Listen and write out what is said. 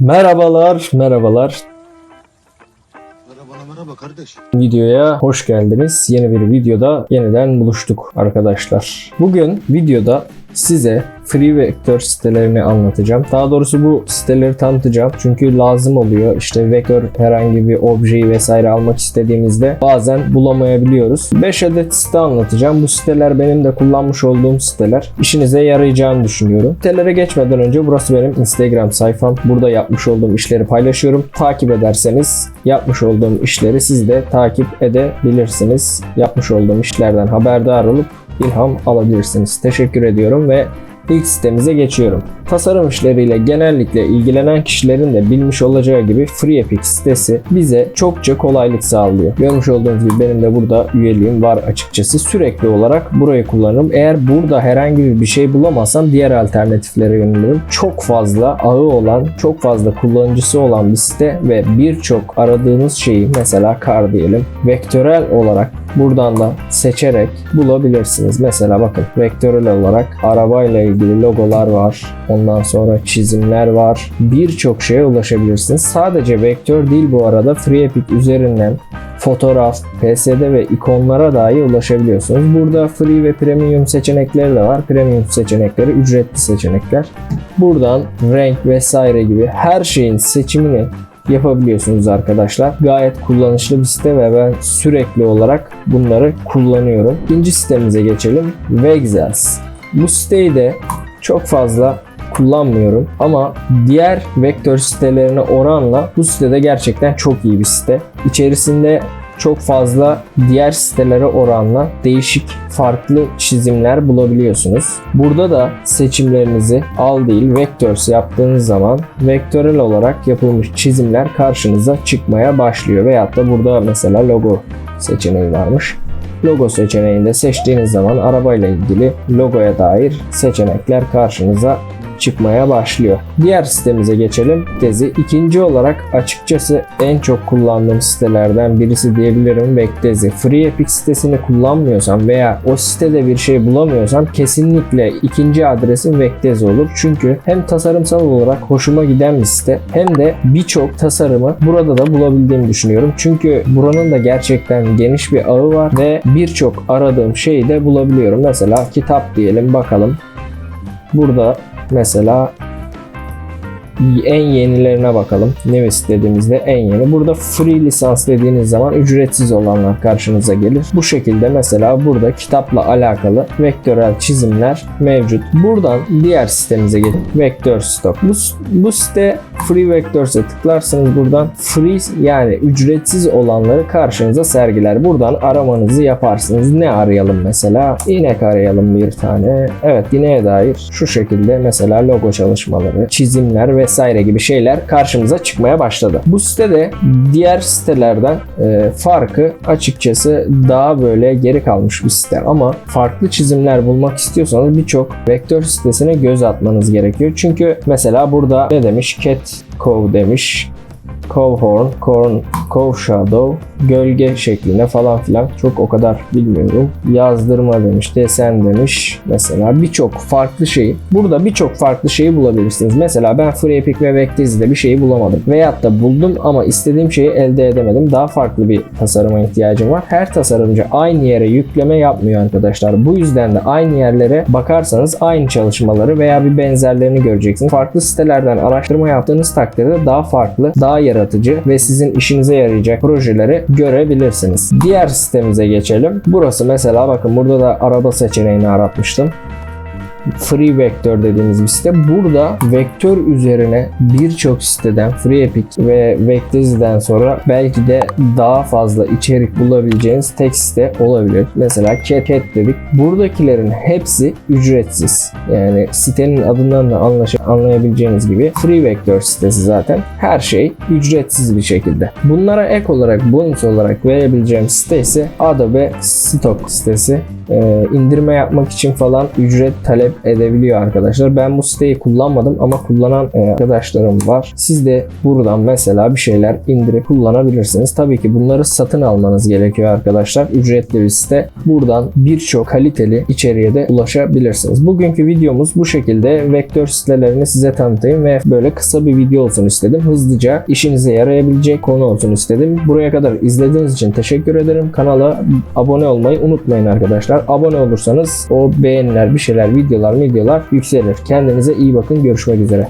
Merhabalar, merhabalar. Merhaba merhaba kardeş. Videoya hoş geldiniz. Yeni bir videoda yeniden buluştuk arkadaşlar. Bugün videoda size free vektör sitelerini anlatacağım. Daha doğrusu bu siteleri tanıtacağım. Çünkü lazım oluyor. İşte vektör herhangi bir objeyi vesaire almak istediğimizde bazen bulamayabiliyoruz. 5 adet site anlatacağım. Bu siteler benim de kullanmış olduğum siteler. İşinize yarayacağını düşünüyorum. Sitelere geçmeden önce burası benim Instagram sayfam. Burada yapmış olduğum işleri paylaşıyorum. Takip ederseniz yapmış olduğum işleri siz de takip edebilirsiniz. Yapmış olduğum işlerden haberdar olup ilham alabilirsiniz. Teşekkür ediyorum ve ilk sitemize geçiyorum. Tasarım işleriyle genellikle ilgilenen kişilerin de bilmiş olacağı gibi FreeEpic sitesi bize çokça kolaylık sağlıyor. Görmüş olduğunuz gibi benim de burada üyeliğim var açıkçası. Sürekli olarak burayı kullanırım. Eğer burada herhangi bir şey bulamazsam diğer alternatiflere yönelirim. Çok fazla ağı olan, çok fazla kullanıcısı olan bir site ve birçok aradığınız şeyi mesela kar diyelim vektörel olarak buradan da seçerek bulabilirsiniz. Mesela bakın vektörel olarak arabayla ilgili logolar var. Ondan sonra çizimler var. Birçok şeye ulaşabilirsiniz. Sadece vektör değil bu arada FreeEpic üzerinden fotoğraf, PSD ve ikonlara dahi ulaşabiliyorsunuz. Burada free ve premium seçenekleri de var. Premium seçenekleri ücretli seçenekler. Buradan renk vesaire gibi her şeyin seçimini yapabiliyorsunuz arkadaşlar. Gayet kullanışlı bir site ve ben sürekli olarak bunları kullanıyorum. İkinci sitemize geçelim. Vexels. Bu siteyi de çok fazla kullanmıyorum ama diğer vektör sitelerine oranla bu sitede gerçekten çok iyi bir site. İçerisinde çok fazla diğer sitelere oranla değişik farklı çizimler bulabiliyorsunuz. Burada da seçimlerinizi al değil Vectors yaptığınız zaman vektörel olarak yapılmış çizimler karşınıza çıkmaya başlıyor. Veyahut da burada mesela logo seçeneği varmış. Logo seçeneğinde seçtiğiniz zaman arabayla ilgili logoya dair seçenekler karşınıza çıkmaya başlıyor. Diğer sitemize geçelim. Tezi ikinci olarak açıkçası en çok kullandığım sitelerden birisi diyebilirim Vectezi. FreeEpic sitesini kullanmıyorsam veya o sitede bir şey bulamıyorsam kesinlikle ikinci adresim Vectezi olur. Çünkü hem tasarımsal olarak hoşuma giden bir site hem de birçok tasarımı burada da bulabildiğimi düşünüyorum. Çünkü buranın da gerçekten geniş bir ağı var ve birçok aradığım şeyi de bulabiliyorum. Mesela kitap diyelim bakalım. Burada mesela en yenilerine bakalım. Nevis dediğimizde en yeni. Burada free lisans dediğiniz zaman ücretsiz olanlar karşınıza gelir. Bu şekilde mesela burada kitapla alakalı vektörel çizimler mevcut. Buradan diğer sitemize gelin. Vektör Stock. Bu, bu site Free Vectors'e tıklarsanız buradan free yani ücretsiz olanları karşınıza sergiler. Buradan aramanızı yaparsınız. Ne arayalım mesela? İnek arayalım bir tane. Evet ineğe dair şu şekilde mesela logo çalışmaları, çizimler vesaire gibi şeyler karşımıza çıkmaya başladı. Bu sitede diğer sitelerden e, farkı açıkçası daha böyle geri kalmış bir site ama farklı çizimler bulmak istiyorsanız birçok vektör sitesine göz atmanız gerekiyor. Çünkü mesela burada ne demiş? Cat demiş. Cove Horn, Corn, Cove Shadow, gölge şeklinde falan filan çok o kadar bilmiyorum. Yazdırma demiş, desen demiş. Mesela birçok farklı şeyi. Burada birçok farklı şeyi bulabilirsiniz. Mesela ben FreeEpic ve Vectezi'de bir şeyi bulamadım. Veyahut da buldum ama istediğim şeyi elde edemedim. Daha farklı bir tasarıma ihtiyacım var. Her tasarımcı aynı yere yükleme yapmıyor arkadaşlar. Bu yüzden de aynı yerlere bakarsanız aynı çalışmaları veya bir benzerlerini göreceksiniz. Farklı sitelerden araştırma yaptığınız takdirde daha farklı, daha yaratıcı ve sizin işinize yarayacak projeleri görebilirsiniz. Diğer sitemize geçelim. Burası mesela bakın burada da araba seçeneğini aratmıştım. Free Vector dediğimiz bir site. Burada vektör üzerine birçok siteden FreeEpic ve Vectezi'den sonra belki de daha fazla içerik bulabileceğiniz tek site olabilir. Mesela CatCat dedik. Buradakilerin hepsi ücretsiz. Yani sitenin adından da anlaş- anlayabileceğiniz gibi Free Vector sitesi zaten. Her şey ücretsiz bir şekilde. Bunlara ek olarak bonus olarak verebileceğim site ise Adobe Stock sitesi. Ee, indirme yapmak için falan ücret talep edebiliyor arkadaşlar. Ben bu siteyi kullanmadım ama kullanan e, arkadaşlarım var. Siz de buradan mesela bir şeyler indirip kullanabilirsiniz. Tabii ki bunları satın almanız gerekiyor arkadaşlar. Ücretli bir site. Buradan birçok kaliteli içeriğe de ulaşabilirsiniz. Bugünkü videomuz bu şekilde vektör sitelerini size tanıtayım ve böyle kısa bir video olsun istedim. Hızlıca işinize yarayabilecek konu olsun istedim. Buraya kadar izlediğiniz için teşekkür ederim. Kanala abone olmayı unutmayın arkadaşlar. Abone olursanız o beğeniler, bir şeyler, videolar, videolar yükselir. Kendinize iyi bakın. Görüşmek üzere.